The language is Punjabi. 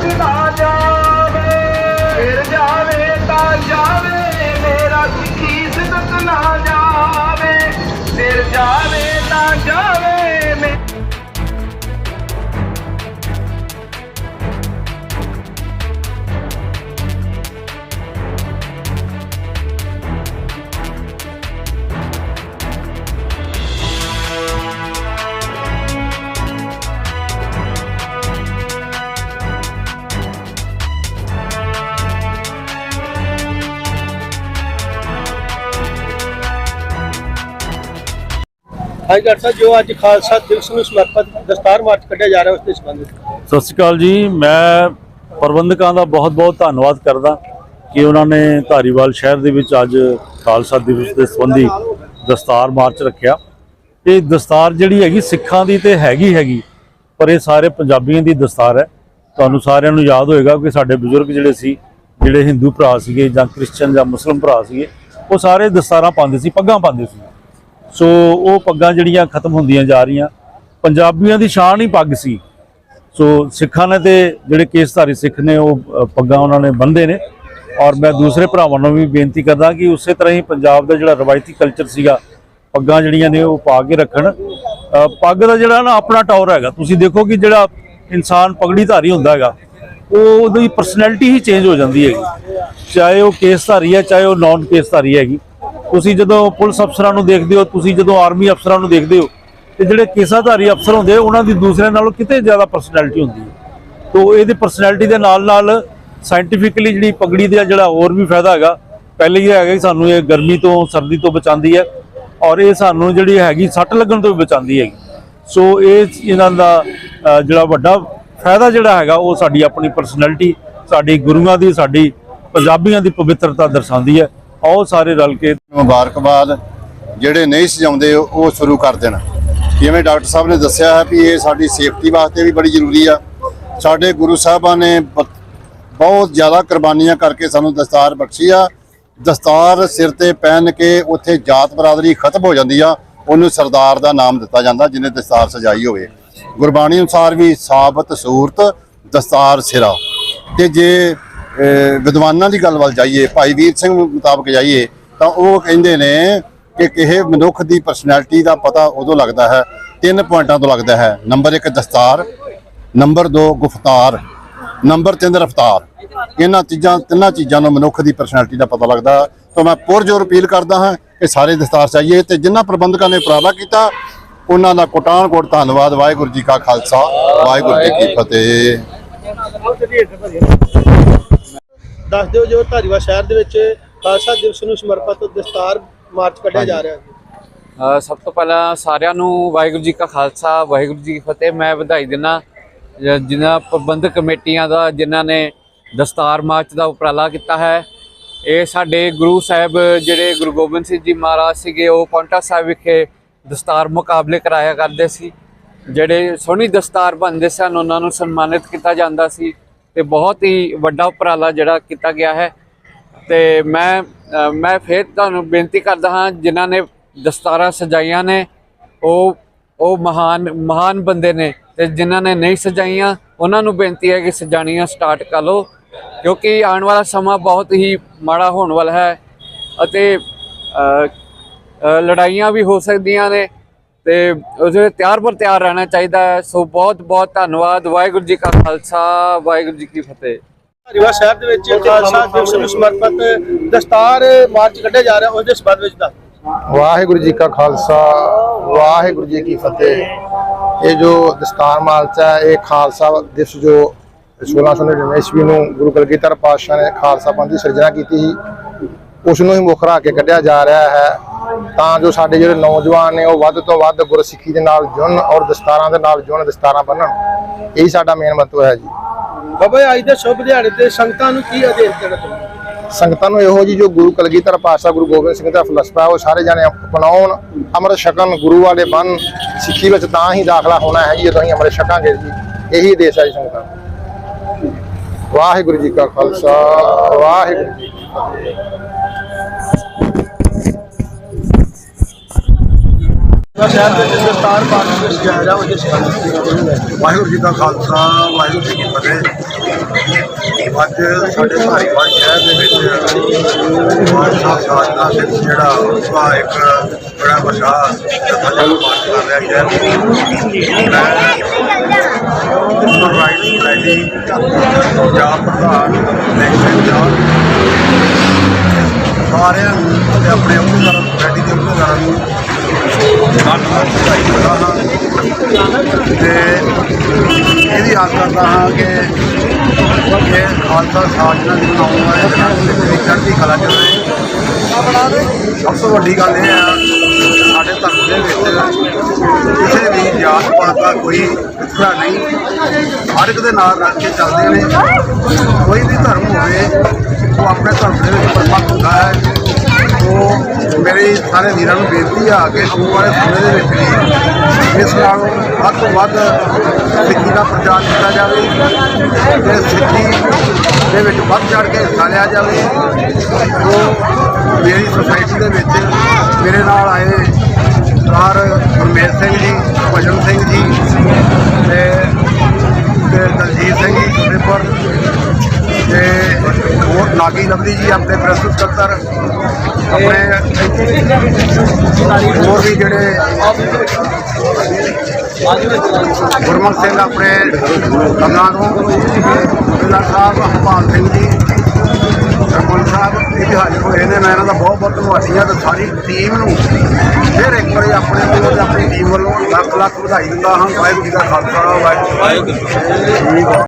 这大家。ਹਾਂਜੀ ਡਾਕਟਰ ਸਾਹਿਬ ਜੋ ਅੱਜ ਖਾਲਸਾ ਦਿਵਸ ਨੂੰ ਸਮਰਪਿਤ ਦਸਤਾਰ ਮਾਰਚ ਕੱਢਿਆ ਜਾ ਰਿਹਾ ਉਸ ਦੇ ਸੰਬੰਧ ਸਤਿ ਸ਼੍ਰੀ ਅਕਾਲ ਜੀ, ਮੈਂ ਪ੍ਰਬੰਧਕਾਂ ਦਾ ਬਹੁਤ-ਬਹੁਤ ਧੰਨਵਾਦ ਕਰਦਾ ਕਿ ਉਹਨਾਂ ਨੇ ਧਾਰੀਵਾਲ ਸ਼ਹਿਰ ਦੇ ਵਿੱਚ ਅੱਜ ਖਾਲਸਾ ਦਿਵਸ ਦੇ ਸੰਬੰਧੀ ਦਸਤਾਰ ਮਾਰਚ ਰੱਖਿਆ। ਇਹ ਦਸਤਾਰ ਜਿਹੜੀ ਹੈਗੀ ਸਿੱਖਾਂ ਦੀ ਤੇ ਹੈਗੀ ਹੈਗੀ, ਪਰ ਇਹ ਸਾਰੇ ਪੰਜਾਬੀਆਂ ਦੀ ਦਸਤਾਰ ਹੈ। ਤੁਹਾਨੂੰ ਸਾਰਿਆਂ ਨੂੰ ਯਾਦ ਹੋਏਗਾ ਕਿ ਸਾਡੇ ਬਜ਼ੁਰਗ ਜਿਹੜੇ ਸੀ, ਜਿਹੜੇ ਹਿੰਦੂ ਭਰਾ ਸੀਗੇ ਜਾਂ ਕ੍ਰਿਸਚੀਅਨ ਜਾਂ ਮੁਸਲਮ ਭਰਾ ਸੀਗੇ, ਉਹ ਸਾਰੇ ਦਸਤਾਰਾਂ ਪਾਉਂਦੇ ਸੀ, ਪੱਗਾਂ ਪਾਉਂਦੇ ਸੀ। ਸੋ ਉਹ ਪੱਗਾਂ ਜਿਹੜੀਆਂ ਖਤਮ ਹੁੰਦੀਆਂ ਜਾ ਰਹੀਆਂ, ਪੰਜਾਬੀਆਂ ਦੀ ਸ਼ਾਨ ਹੀ ਪੱਗ ਸੀ। ਸੋ ਸਿੱਖਾਂ ਨੇ ਤੇ ਜਿਹੜੇ ਕੇਸਧਾਰੀ ਸਿੱਖ ਨੇ, ਉਹ ਪੱਗਾਂ ਉਹਨਾਂ ਨੇ ਬੰਨ੍ਹਦੇ ਨੇ। ਔਰ ਮੈਂ ਦੂਸਰੇ ਭਰਾਵਾਂ ਨੂੰ ਵੀ ਬੇਨਤੀ ਕਰਦਾ ਕਿ ਉਸੇ ਤਰ੍ਹਾਂ ਹੀ ਪੰਜਾਬ ਦਾ ਜਿਹੜਾ ਰਵਾਇਤੀ ਕਲਚਰ ਸੀਗਾ, ਪੱਗਾਂ ਜਿਹੜੀਆਂ ਨੇ ਉਹ ਪਾ ਕੇ ਰੱਖਣ। ਪੱਗ ਦਾ ਜਿਹੜਾ ਨਾ ਆਪਣਾ ਟੌਰ ਹੈਗਾ। ਤੁਸੀਂ ਦੇਖੋ ਕਿ ਜਿਹੜਾ ਇਨਸਾਨ ਪਗੜੀ ਧਾਰੀ ਹੁੰਦਾ ਹੈਗਾ, ਉਹ ਉਹਦੀ ਪਰਸਨੈਲਿਟੀ ਹੀ ਚੇਂਜ ਹੋ ਜਾਂਦੀ ਹੈਗੀ। ਚਾਹੇ ਉਹ ਕੇਸਧਾਰੀ ਹੈ, ਚਾਹੇ ਉਹ ਨਾਨ ਕੇਸਧਾਰੀ ਹੈਗੀ। ਤੁਸੀਂ ਜਦੋਂ ਪੁਲਿਸ ਅਫਸਰਾਂ ਨੂੰ ਦੇਖਦੇ ਹੋ, ਤੁਸੀਂ ਜਦੋਂ ਆਰਮੀ ਅਫਸਰਾਂ ਨੂੰ ਦੇਖਦੇ ਹੋ, ਤੇ ਜਿਹੜੇ ਕੇਸਾਧਾਰੀ ਅਫਸਰ ਹੁੰਦੇ ਉਹਨਾਂ ਦੀ ਦੂਸਰਿਆਂ ਨਾਲੋਂ ਕਿਤੇ ਜ਼ਿਆਦਾ ਪਰਸਨੈਲਿਟੀ ਹੁੰਦੀ ਹੈ। ਤੋਂ ਇਹਦੀ ਪਰਸਨੈਲਿਟੀ ਦੇ ਨਾਲ ਨਾਲ ਸਾਇੰਟੀਫਿਕਲੀ ਜਿਹੜੀ ਪਗੜੀ ਦਾ ਜਿਹੜਾ ਹੋਰ ਵੀ ਫਾਇਦਾ ਹੈਗਾ, ਪਹਿਲੇ ਹੀ ਹੈਗਾ ਕਿ ਸਾਨੂੰ ਇਹ ਗਰਮੀ ਤੋਂ, ਸਰਦੀ ਤੋਂ ਬਚਾਉਂਦੀ ਹੈ ਔਰ ਇਹ ਸਾਨੂੰ ਜਿਹੜੀ ਹੈਗੀ ਸੱਟ ਲੱਗਣ ਤੋਂ ਵੀ ਬਚਾਉਂਦੀ ਹੈਗੀ। ਸੋ ਇਹ ਇਹਨਾਂ ਦਾ ਜਿਹੜਾ ਵੱਡਾ ਫਾਇਦਾ ਜਿਹੜਾ ਹੈਗਾ, ਉਹ ਸਾਡੀ ਆਪਣੀ ਪਰਸਨੈਲਿਟੀ ਸਾਡੀ ਗੁਰੂਆਂ ਦੀ, ਸਾਡੀ ਪੰਜਾਬੀਆਂ ਦੀ ਪਵਿੱਤਰਤਾ ਦਰਸਾਉਂਦੀ ਹੈ। ਆਓ ਸਾਰੇ ਰਲ ਕੇ ਮੁਬਾਰਕਬਾਦ ਜਿਹੜੇ ਨਹੀਂ ਸਜਾਉਂਦੇ, ਉਹ ਸ਼ੁਰੂ ਕਰ ਦੇਣ। ਜਿਵੇਂ ਡਾਕਟਰ ਸਾਹਿਬ ਨੇ ਦੱਸਿਆ ਹੈ ਵੀ ਇਹ ਸਾਡੀ ਸੇਫਟੀ ਵਾਸਤੇ ਵੀ ਬੜੀ ਜ਼ਰੂਰੀ ਆ। ਸਾਡੇ ਗੁਰੂ ਸਾਹਿਬਾਂ ਨੇ ਬ- ਬਹੁਤ ਜ਼ਿਆਦਾ ਕੁਰਬਾਨੀਆਂ ਕਰਕੇ ਸਾਨੂੰ ਦਸਤਾਰ ਬਖਸ਼ੀ ਆ। ਦਸਤਾਰ ਸਿਰ ਤੇ ਪਹਿਨ ਕੇ ਉੱਥੇ ਜਾਤ ਬਰਾਦਰੀ ਖਤਮ ਹੋ ਜਾਂਦੀ ਆ। ਉਹਨੂੰ ਸਰਦਾਰ ਦਾ ਨਾਮ ਦਿੱਤਾ ਜਾਂਦਾ, ਜਿਹਨੇ ਦਸਤਾਰ ਸਜਾਈ ਹੋਵੇ। ਗੁਰਬਾਣੀ ਅਨੁਸਾਰ ਵੀ ਸਾਬਤ ਸੂਰਤ, ਦਸਤਾਰ ਸਿਰਾ। ਤੇ ਜੇ ਵਿਦਵਾਨਾਂ ਦੀ ਗੱਲ ਵੱਲ ਜਾਈਏ, ਭਾਈ ਵੀਰ ਸਿੰਘ ਮੁਤਾਬਕ ਜਾਈਏ, ਤਾਂ ਉਹ ਕਹਿੰਦੇ ਨੇ ਕਿ ਕਿਸੇ ਮਨੁੱਖ ਦੀ ਪਰਸਨੈਲਿਟੀ ਦਾ ਪਤਾ ਉਦੋਂ ਲੱਗਦਾ ਹੈ, ਤਿੰਨ ਪੁਆਇੰਟਾਂ ਤੋਂ ਲੱਗਦਾ ਹੈ। ਨੰਬਰ 1 ਦਸਤਾਰ, ਨੰਬਰ 2 ਗੁਫਤਾਰ, ਨੰਬਰ 3 ਰਫਤਾਰ। ਇਹਨਾਂ ਚੀਜ਼ਾਂ, ਤਿੰਨਾਂ ਚੀਜ਼ਾਂ ਨੂੰ ਮਨੁੱਖ ਦੀ ਪਰਸਨੈਲਿਟੀ ਦਾ ਪਤਾ ਲੱਗਦਾ। ਹੈ। ਤਾਂ ਮੈਂ ਪੁਰਜੋਰ ਅਪੀਲ ਕਰਦਾ ਹਾਂ ਕਿ ਸਾਰੇ ਦਸਤਾਰ ਚਾਹੀਏ ਤੇ ਜਿਨ੍ਹਾਂ ਪ੍ਰਬੰਧਕਾਂ ਨੇ ਉਪਰਾਲਾ ਕੀਤਾ, ਉਹਨਾਂ ਦਾ ਕੋਟਾਨ ਕੋਟ ਧੰਨਵਾਦ। ਵਾਹਿਗੁਰੂ ਜੀ ਕਾ ਖਾਲਸਾ, ਵਾਹਿਗੁਰੂ ਜੀ ਕੀ ਫਤਿਹ। ਦੱਸ ਦਿਓ ਜੋ ਧਾਰੀਵਾਲ ਸ਼ਹਿਰ ਦੇ ਵਿੱਚ ਖਾਲਸਾ ਦਿਵਸ ਨੂੰ ਸਮਰਪਿਤ ਦਸਤਾਰ ਮਾਰਚ ਕੱਢਿਆ ਜਾ ਰਿਹਾ ਹੈ। ਸਭ ਤੋਂ ਪਹਿਲਾਂ ਸਾਰਿਆਂ ਨੂੰ ਵਾਹਿਗੁਰੂ ਜੀ ਕਾ ਖਾਲਸਾ, ਵਾਹਿਗੁਰੂ ਜੀ ਕੀ ਫਤਿਹ। ਮੈਂ ਵਧਾਈ ਦਿੰਦਾ ਜਿਨ੍ਹਾਂ ਪ੍ਰਬੰਧਕ ਕਮੇਟੀਆਂ ਦਾ, ਜਿਨ੍ਹਾਂ ਨੇ ਦਸਤਾਰ ਮਾਰਚ ਦਾ ਉਪਰਾਲਾ ਕੀਤਾ ਹੈ। ਇਹ ਸਾਡੇ ਗੁਰੂ ਸਾਹਿਬ, ਜਿਹੜੇ ਗੁਰੂ ਗੋਬਿੰਦ ਸਿੰਘ ਜੀ ਮਹਾਰਾਜ ਸੀਗੇ, ਉਹ ਪੌਂਟਾ ਸਾਹਿਬ ਵਿਖੇ ਦਸਤਾਰ ਮੁਕਾਬਲੇ ਕਰਾਇਆ ਕਰਦੇ ਸੀ। ਜਿਹੜੇ ਸੋਹਣੀ ਦਸਤਾਰ ਬੰਨਦੇ ਸਨ, ਉਹਨਾਂ ਨੂੰ ਸਨਮਾਨਿਤ ਕੀਤਾ ਜਾਂਦਾ ਸੀ। ਤੇ ਬਹੁਤ ਹੀ ਵੱਡਾ ਉਪਰਾਲਾ ਜਿਹੜਾ ਕੀਤਾ ਗਿਆ ਹੈ। ਤੇ ਮੈਂ ਮੈਂ ਫੇਰ ਤੁਹਾਨੂੰ ਬੇਨਤੀ ਕਰਦਾ ਹਾਂ, ਜਿਨ੍ਹਾਂ ਨੇ ਦਸਤਾਰਾਂ ਸਜਾਈਆਂ ਨੇ, ਉਹ ਉਹ ਮਹਾਨ ਮਹਾਨ ਬੰਦੇ ਨੇ ਤੇ ਜਿਨ੍ਹਾਂ ਨੇ ਨਹੀਂ ਸਜਾਈਆਂ, ਉਹਨਾਂ ਨੂੰ ਬੇਨਤੀ ਹੈ ਕਿ ਸਜਾਣੀਆਂ ਸਟਾਰਟ ਕਰ ਲਓ। ਕਿਉਂਕਿ ਆਉਣ ਵਾਲਾ ਸਮਾਂ ਬਹੁਤ ਹੀ ਮਾੜਾ ਹੋਣ ਵਾਲਾ ਹੈ ਅਤੇ ਲੜਾਈਆਂ ਵੀ ਹੋ ਸਕਦੀਆਂ ਨੇ ਤੇ ਉਹਦੇ ਤਿਆਰ ਪਰ ਤਿਆਰ ਰਹਿਣਾ ਚਾਹੀਦਾ ਹੈ ਸੋ ਬਹੁਤ ਬਹੁਤ ਧੰਨਵਾਦ ਵਾਹਿਗੁਰੂ ਜੀ ਕਾ ਖਾਲਸਾ ਵਾਹਿਗੁਰੂ ਜੀ ਕੀ ਫਤਿਹ। ਧਾਰੀਵਾਲ ਸ਼ਹਿਰ ਦੇ ਵਿੱਚ ਖਾਲਸਾ ਦਿਵਸ ਨੂੰ ਸਮਰਪਿਤ ਦਸਤਾਰ ਮਾਰਚ ਕੱਢਿਆ ਜਾ ਰਿਹਾ ਉਸ ਦੇ ਸੰਬੰਧ ਵਿੱਚ ਦੱਸ ਵਾਹਿਗੁਰੂ ਜੀ ਕਾ ਖਾਲਸਾ ਵਾਹਿਗੁਰੂ ਜੀ ਕੀ ਫਤਿਹ। ਇਹ ਜੋ ਦਸਤਾਰ ਮਾਰਚ ਹੈ ਇਹ ਖਾਲਸਾ ਦਿਵਸ ਜੋ 1699 ਈਸਵੀ ਨੂੰ ਗੁਰੂ ਕਲਗੀਧਰ ਪਾਤਸ਼ਾਹ ਨੇ ਖਾਲਸਾ ਪੰਥ ਦੀ ਸਿਰਜਣਾ ਕੀਤੀ ਸੀ ਉਸ ਨੂੰ ਹੀ ਮੁੱਖ ਰੱਖ ਕੇ ਕੱਢਿਆ ਜਾ ਰਿਹਾ ਹੈ। ਤਾਂ ਜੋ ਸਾਡੇ ਜਿਹੜੇ ਨੌਜਵਾਨ ਨੇ ਉਹ ਵੱਧ ਤੋਂ ਵੱਧ ਗੁਰਸਿੱਖੀ ਦੇ ਨਾਲ ਜੁੜਨ ਔਰ ਦਸਤਾਰਾਂ ਦੇ ਨਾਲ ਜੁੜਨ ਦਸਤਾਰਾਂ ਬੰਨਣ। ਇਹੀ ਸਾਡਾ ਮੇਨ ਮੰਤਵ ਹੈ ਜੀ। ਬਾਬਾ ਅੱਜ ਦੇ ਸ਼ੁਭ ਦਿਹਾੜੇ ਤੇ ਸੰਗਤਾਂ ਨੂੰ ਕੀ ਆਦੇਸ਼ ਦੇਣਾ ਚਾਹੁੰਦੇ ਸੰਗਤਾਂ ਨੂੰ ਇਹੋ ਜੀ ਜੋ ਗੁਰੂ ਕਲਗੀਧਰ ਪਾਤਸ਼ਾਹ ਗੁਰੂ ਗੋਬਿੰਦ ਸਿੰਘ ਦਾ ਫਲਸਫਾ ਹੈ ਉਹ ਸਾਰੇ ਜਣੇ ਅਪਣਾਉਣ ਅੰਮ੍ਰਿਤ ਛਕਣ ਗੁਰੂ ਵਾਲੇ ਬਣ ਸਿੱਖੀ ਵਿੱਚ ਤਾਂ ਹੀ ਦਾਖਲਾ ਹੋਣਾ ਹੈ ਜੀ ਜਦੋਂ ਅਸੀਂ ਅੰਮ੍ਰਿਤ ਛਕਾਂਗੇ ਜੀ। ਇਹੀ ਦੇਸ਼ ਹੈ ਜੀ ਸੰਗਤਾਂ। ਵਾਹਿਗੁਰੂ ਜੀ ਕਾ ਖਾਲਸਾ ਵਾਹਿਗੁਰੂ ਜੀ ਕੀ ਫਤਿਹ। ਸ਼ਹਿਰ ਦੇ ਵਿੱਚ ਦਸਤਾਰ ਮਾਰਚ ਨੂੰ ਸਜਾਇਆ ਜਾ ਰਿਹਾ ਉਸ ਵਾਹਿਗੁਰੂ ਜੀ ਦਾ ਖਾਲਸਾ, ਵਾਹਿਗੁਰੂ ਜੀ ਕੀ ਫਤਿਹ। ਅੱਜ ਸਾਡੇ ਧਾਰੀਵਾਲ ਸ਼ਹਿਰ ਦੇ ਵਿੱਚ ਮਾਨਸਾ ਸਾਧਨਾ ਦਿਵਸ ਜਿਹੜਾ ਉਸਦਾ ਇੱਕ ਬੜਾ ਵੱਡਾ ਜਥਾ ਪਾਠ ਕਰ ਰਿਹਾ ਸ਼ਹਿਰ ਰਾਈਟ ਰੈਲੀ, ਪੰਜਾਬ ਪ੍ਰਧਾਨ ਇਲੈਕਸ਼ਨ ਜਾਨ ਸਾਰਿਆਂ ਨੂੰ ਤੇ ਆਪਣੇ ਅਹੁਦੇਦਾਰਾਂ ਨੂੰ ਰੈਡੀ ਦੇ ਅਹੁਦੇਦਾਰਾਂ ਨੂੰ ਧੰਨਵਾਦ ਵਧਾਈ ਦਿੰਦਾ ਹਾਂ ਤੇ ਇਹਦੀ ਆਸ ਕਰਦਾ ਹਾਂ ਕਿ ਇਹ ਖਾਲਸਾ ਸਾਜਨਾ ਦੀ ਆਉਣ ਵਾਲੇ ਦਿਨਾਂ ਵਿੱਚ ਚੜ੍ਹਦੀ ਕਲਾ ਚ ਰਹੇ। ਸਭ ਤੋਂ ਵੱਡੀ ਗੱਲ ਇਹ ਹੈ ਸਾਡੇ ਧਰਮ ਦੇ ਵਿੱਚ ਕਿਸੇ ਵੀ ਜਾਤ ਪਾਤ ਦਾ ਕੋਈ ਵਿਤਕਰਾ ਨਹੀਂ। ਹਰ ਇੱਕ ਦੇ ਨਾਲ ਰਲ ਕੇ ਚੱਲਦੇ ਨੇ। ਕੋਈ ਵੀ ਧਰਮ ਹੋਵੇ, ਉਹ ਆਪਣੇ ਧਰਮ ਦੇ ਵਿੱਚ ਮੇਰੇ ਸਾਰੇ ਵੀਰਾਂ ਨੂੰ ਬੇਨਤੀ ਆ ਕਿ ਆਉਣ ਵਾਲੇ ਸਮੇਂ ਦੇ ਵਿੱਚ ਵੀ ਇਸ ਨਾਲ ਵੱਧ ਤੋਂ ਵੱਧ ਸਿੱਖੀ ਦਾ ਪ੍ਰਚਾਰ ਕੀਤਾ ਜਾਵੇ ਤੇ ਸਿੱਖੀ ਦੇ ਵਿੱਚ ਵੱਧ ਚੜ ਕੇ ਹਿੱਸਾ ਲਿਆ ਜਾਵੇ। ਜੋ ਮੇਰੀ ਸੁਸਾਇਟੀ ਦੇ ਵਿੱਚ ਮੇਰੇ ਨਾਲ ਆਏ ਸਰਦਾਰ ਗੁਰਮੇਸ਼ ਸਿੰਘ ਜੀ, ਭਜਨ ਸਿੰਘ ਜੀ ਤੇ ਦਲਜੀਤ ਸਿੰਘ ਜੀ, ਰਿਪਰ ਤੇ ਹੋਰ ਨਾਗੀ ਲਵਲੀ ਜੀ ਆਪਣੇ ਪ੍ਰੈਸ ਸਕੱਤਰ ਆਪਣੇ ਹੋਰ ਵੀ ਜਿਹੜੇ ਗੁਰਮੁਖ ਸਿੰਘ ਆਪਣੇ ਕੰਨਾਂ ਨੂੰ ਜ਼ਿਲ੍ਹਾ ਸਾਹਿਬ ਹਰਪਾਲ ਸਿੰਘ ਜੀ, ਸਰਪੰਚ ਸਾਹਿਬ ਇਹ ਵੀ ਹਾਜ਼ਰ ਹੋਏ ਨੇ। ਮੈਂ ਇਹਨਾਂ ਦਾ ਬਹੁਤ ਬਹੁਤ ਧੰਨਵਾਦੀ ਹਾਂ ਤੇ ਸਾਰੀ ਟੀਮ ਨੂੰ ਫਿਰ ਇੱਕ ਵਾਰੀ ਆਪਣੇ ਵੱਲੋਂ ਤੇ ਆਪਣੀ ਟੀਮ ਵੱਲੋਂ ਲੱਖ ਲੱਖ ਵਧਾਈ ਦਿੰਦਾ ਹਾਂ। ਵਾਹਿਗੁਰੂ ਜੀ ਦਾ ਖਾਲਸਾ, ਵਾਹਿਗੁਰੂ ਜੀ ਕੀ ਫਤਿਹ।